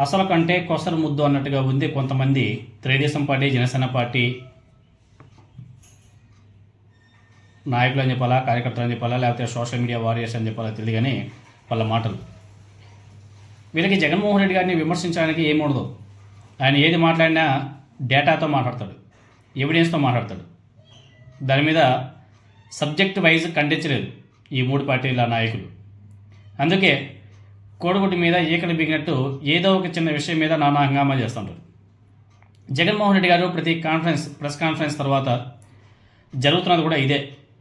అసలు కంటే కొసరు ముద్దు అన్నట్టుగా ఉంది కొంతమంది తెలుగుదేశం పార్టీ జనసేన పార్టీ నాయకులు అని చెప్పాలా కార్యకర్తలు అని చెప్పాలా లేకపోతే సోషల్ మీడియా వారియర్స్ అని చెప్పాలా తెలియదు కానీ వాళ్ళ మాటలు. వీళ్ళకి జగన్మోహన్ రెడ్డి గారిని విమర్శించడానికి ఏముండదు ఆయన ఏది మాట్లాడినా డేటాతో మాట్లాడతాడు ఎవిడెన్స్తో మాట్లాడతాడు. దాని మీద సబ్జెక్ట్ వైజ్ ఖండించలేదు ఈ మూడు పార్టీల నాయకులు. అందుకే కోడిగుడ్డు మీద ఈకలు బిగినట్టు ఏదో ఒక చిన్న విషయం మీద నానా హంగామా చేస్తుంటారు. జగన్మోహన్ రెడ్డి గారు ప్రతి కాన్ఫరెన్స్ ప్రెస్ కాన్ఫరెన్స్ తర్వాత జరుగుతున్నది కూడా ఇదే.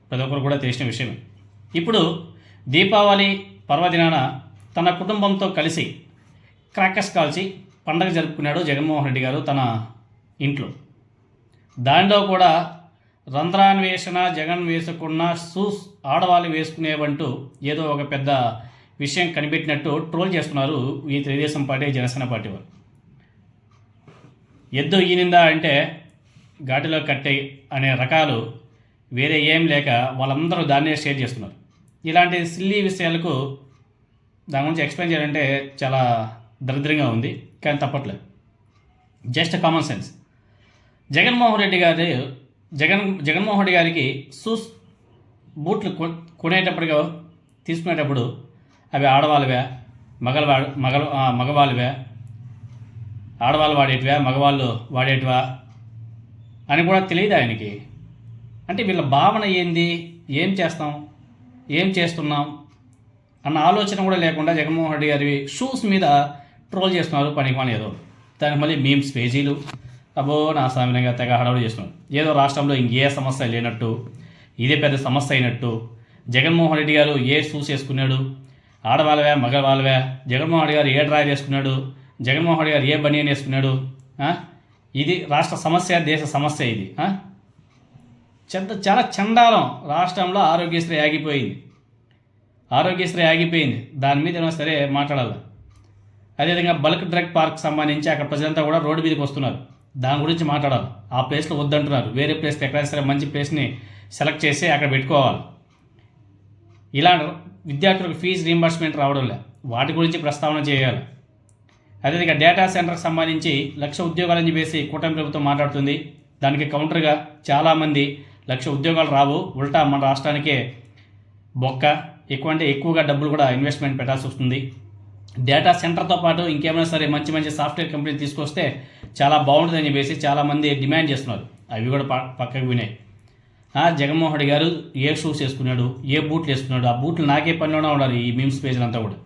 ప్రతి ఒక్కరు కూడా తెలిసిన విషయమే. ఇప్పుడు దీపావళి పర్వదినాన తన కుటుంబంతో కలిసి క్రాకర్స్ కాల్చి పండగ జరుపుకున్నాడు జగన్మోహన్ రెడ్డి గారు తన ఇంట్లో. దానిలో కూడా రంధ్రాన్వేషణ జగన్ వేసుకున్న షూస్ ఆడవాళ్ళు వేసుకునేవంటూ ఏదో ఒక పెద్ద విషయం కనిపెట్టినట్టు ట్రోల్ చేస్తున్నారు ఈ తెలుగుదేశం పార్టీ జనసేన పార్టీ వారు. ఎద్దు ఈనిందా అంటే ఘాటిలో కట్టే అనే రకాలు వేరే ఏం లేక వాళ్ళందరూ దాన్నే షేర్ చేస్తున్నారు. ఇలాంటి సిల్లీ విషయాలకు దాని గురించి ఎక్స్ప్లెయిన్ చేయాలంటే చాలా దరిద్రంగా ఉంది కానీ తప్పట్లేదు. Just common sense. Jaganmohan Reddy గారి జగన్ జగన్మోహన్ రెడ్డి గారికి షూస్ బూట్లు కొ- తీసుకునేటప్పుడు అవి ఆడవాళ్ళవే మగవా మగ మగవాళ్ళవే. ఆడవాళ్ళు వాడేటివా మగవాళ్ళు వాడేటివా అని కూడా తెలియదు ఆయనకి. అంటే వీళ్ళ భావన ఏంది ఏం చేస్తాం ఏం చేస్తున్నాం అన్న ఆలోచన కూడా లేకుండా జగన్మోహన్ రెడ్డి గారి షూస్ మీద ట్రోల్ చేస్తున్నారు పనికి ఏదో. దానికి మళ్ళీ మీమ్స్ పేజీలు. అబ్బో నా సామాన్యంగా తెగ హడావుడు చేస్తున్నారు ఏదో రాష్ట్రంలో ఇంకే సమస్య లేనట్టు ఇదే పెద్ద సమస్య అయినట్టు జగన్మోహన్ రెడ్డి గారు ఏ షూస్ వేసుకున్నాడు ఆడవాళ్ళవే మగవాళ్ళవే జగన్మోహన్ రెడ్డి గారు ఏ డ్రైవ్ వేసుకున్నాడు జగన్మోహన్ రెడ్డి గారు ఏ బనియన్ వేసుకున్నాడు ఇది రాష్ట్ర సమస్య దేశ సమస్య ఇది చెత్త చాలా చండాలం రాష్ట్రంలో ఆరోగ్యశ్రీ ఆగిపోయింది. ఆరోగ్యశ్రీ ఆగిపోయింది. దాని మీద ఏమైనా సరే మాట్లాడాలి? అదేవిధంగా బల్క్ డ్రగ్ పార్క్ సంబంధించి అక్కడ ప్రజలంతా కూడా రోడ్డు మీదకి వస్తున్నారు. దాని గురించి మాట్లాడాలి. ఆ ప్లేస్లో వద్దంటున్నారు. వేరే ప్లేస్కి ఎక్కడైనా సరే మంచి ప్లేస్ని సెలెక్ట్ చేసి అక్కడ పెట్టుకోవాలి. ఇలా విద్యార్థులకు ఫీజు రీంబర్స్మెంట్ రావడం లే. వాటి గురించి ప్రస్తావన చేయాలి. అదేవిధంగా డేటా సెంటర్కి సంబంధించి లక్ష ఉద్యోగాలని చెప్పేసి కూటమి ప్రభుత్వం మాట్లాడుతుంది. దానికి కౌంటర్గా చాలామంది లక్ష ఉద్యోగాలు రావు. ఉల్టా మన రాష్ట్రానికే బొక్క. ఎక్కువ అంటే ఎక్కువగా డబ్బులు కూడా ఇన్వెస్ట్మెంట్ పెట్టాల్సి వస్తుంది. డేటా సెంటర్తో పాటు ఇంకేమైనా సరే మంచి మంచి సాఫ్ట్వేర్ కంపెనీ తీసుకొస్తే చాలా బాగుంటుందని చెప్పేసి చాలామంది డిమాండ్ చేస్తున్నారు. అవి కూడా ప- పక్కకు వినాయి జగన్మోహన్ గారు ఏ షూస్ వేసుకున్నాడు ఏ బూట్లు వేసుకున్నాడు ఆ బూట్లు నాకే పనిలోనే ఉన్నారు ఈ మీమ్స్ పేజీలంతా కూడా.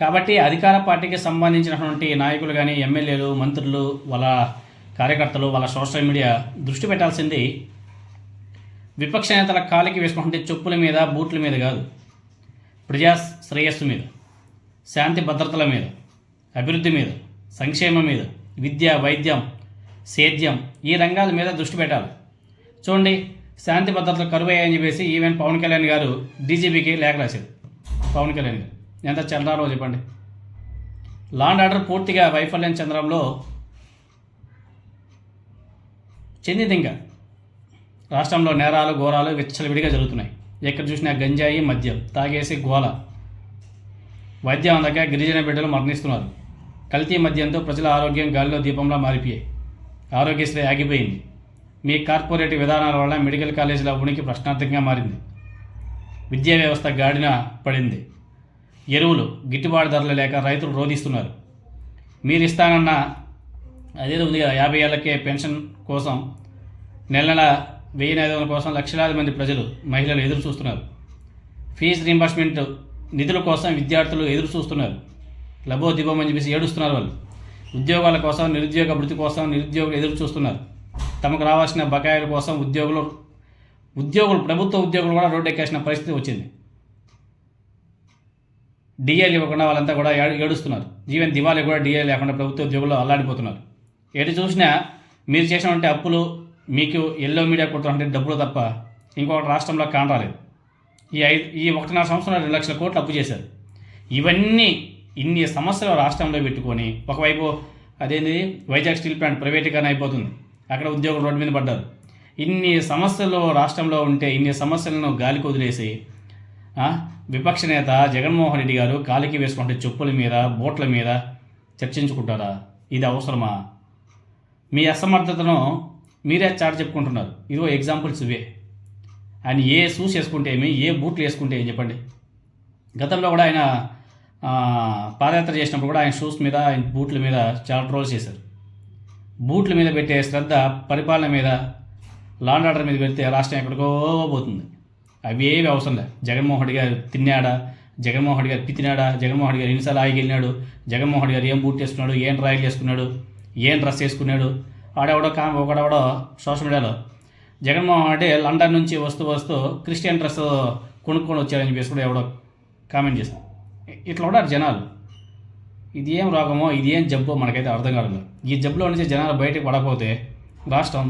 కాబట్టి అధికార పార్టీకి సంబంధించినటువంటి నాయకులు కానీ ఎమ్మెల్యేలు మంత్రులు వాళ్ళ కార్యకర్తలు వాళ్ళ సోషల్ మీడియా దృష్టి పెట్టాల్సింది విపక్ష నేతల కాలికి వేసుకుంటే చెప్పుల మీద బూట్ల మీద కాదు. ప్రజా శ్రేయస్సు మీద శాంతి భద్రతల మీద అభివృద్ధి మీద సంక్షేమం మీద విద్య వైద్యం సేద్యం ఈ రంగాల మీద దృష్టి పెట్టాలి. చూడండి శాంతి భద్రతలు కరువయ్యాయని చెప్పేసి ఈవెన్ పవన్ కళ్యాణ్ గారు డీజీపీకి లేఖ రాశారు. పవన్ కళ్యాణ్ గారు. ఎంత చంద్రాలో చెప్పండి. లాండ్ ఆర్డర్ పూర్తిగా వైఫల్యం చెందడంలో చెందింది ఇంకా రాష్ట్రంలో నేరాలు ఘోరాలు విచ్చలవిడిగా జరుగుతున్నాయి. ఎక్కడ చూసినా గంజాయి మద్యం తాగేసి గోల. వైద్యం అందక గిరిజన బిడ్డలు మరణిస్తున్నారు. కల్తీ మద్యంతో ప్రజల ఆరోగ్యం గాలిలో దీపంలా మారిపోయాయి. ఆరోగ్యశ్రీ ఆగిపోయింది. మీ కార్పొరేట్ విధానాల వల్ల మెడికల్ కాలేజీల ఉనికి ప్రశ్నార్థకంగా మారింది. విద్యా వ్యవస్థ గాడిన పడింది. ఎరువులు గిట్టుబాటు ధరలు లేక రైతులు రోధిస్తున్నారు. మీరు ఇస్తానన్న అదేదో ఉంది కదా యాభై ఏళ్ళకే పెన్షన్ కోసం నెల నెల వెయ్యి ఐదు వందల కోసం లక్షలాది మంది ప్రజలు మహిళలు ఎదురు చూస్తున్నారు. ఫీజు రీంబర్స్మెంట్ నిధుల కోసం విద్యార్థులు ఎదురు చూస్తున్నారు. లబో దిబోమని చెప్పేసి ఏడుస్తున్నారు వాళ్ళు. ఉద్యోగాల కోసం నిరుద్యోగ భృతి కోసం నిరుద్యోగులు ఎదురు చూస్తున్నారు. తమకు రావాల్సిన బకాయిల కోసం ఉద్యోగులు ఉద్యోగులు ప్రభుత్వ ఉద్యోగులు కూడా రోడ్డు ఎక్కేసిన పరిస్థితి వచ్చింది. డిఏలు ఇవ్వకుండా వాళ్ళంతా కూడా ఏడు- ఏడుస్తున్నారు. ఈవెన్ దివాళీ కూడా డిఏ లేకుండా ప్రభుత్వ ఉద్యోగులు అల్లాడిపోతున్నారు. ఎటు చూసినా మీరు చేసినటువంటి అప్పులు మీకు ఎల్లో మీడియా కొడుతున్నటువంటి డబ్బులు తప్ప ఇంకొకటి రాష్ట్రంలో కానరాలేదు ఈ ఐదు ఈ ఒకటిన్నర సంవత్సరం రెండు లక్షల కోట్లు అప్పు చేశారు. ఇవన్నీ ఇన్ని సమస్యలు రాష్ట్రంలో పెట్టుకొని ఒకవైపు అదేంటి వైజాగ్ స్టీల్ ప్లాంట్ ప్రైవేటీకరణ అయిపోతుంది. అక్కడ ఉద్యోగులు రోడ్డు మీద పడ్డారు. ఇన్ని సమస్యలు రాష్ట్రంలో ఉంటే ఇన్ని సమస్యలను గాలికి వదిలేసి విపక్ష నేత జగన్మోహన్ రెడ్డి గారు కాలికి వేసుకుంటే చెప్పుల మీద బోట్ల మీద చర్చించుకుంటారా? ఇది అవసరమా? మీ అసమర్థతను మీరే చాటు చెప్పుకుంటున్నారు. ఇదిగో ఎగ్జాంపుల్స్ ఇవే. ఆయన ఏ షూస్ వేసుకుంటే ఏమి ఏ బూట్లు వేసుకుంటే ఏం చెప్పండి. గతంలో కూడా ఆయన పాదయాత్ర చేసినప్పుడు కూడా ఆయన షూస్ మీద ఆయన బూట్ల మీద చాలా ట్రోల్స్ చేశారు. బూట్ల మీద పెట్టే శ్రద్ధ పరిపాలన మీద లాండ్ ఆర్డర్ మీద పెడితే రాష్ట్రం ఎక్కడికో పోతుంది. అవి ఏవి అవసరం లేదు జగన్మోహన్ రెడ్డి గారు తిన్నాడా? జగన్మోహన్ రెడ్డి గారు పితినాడా? జగన్మోహన్ రెడ్డి గారు ఎన్నిసార్లు ఆగి వెళ్ళినాడు జగన్మోహన్ రెడ్డి గారు ఏం బూట్ వేసుకున్నాడు? ఏం ట్రాయల్ వేసుకున్నాడు ఏం డ్రెస్ వేసుకున్నాడు? ఆడెవడో కా ఒకడెవడో సోషల్ మీడియాలో. జగన్మోహన్ రెడ్డి లండన్ నుంచి వస్తూ వస్తూ క్రిస్టియన్ డ్రెస్ కొనుక్కొని వచ్చారని చెప్పేసి కూడా ఎవడో కామెంట్ చేశారు. ఇట్లా కూడా జనాలు. ఇది ఏం రోగమో ఇది ఏం జబ్బో మనకైతే అర్థం కాదు ఈ జబ్బులో నుంచి జనాలు బయటకు పడకపోతే రాష్ట్రం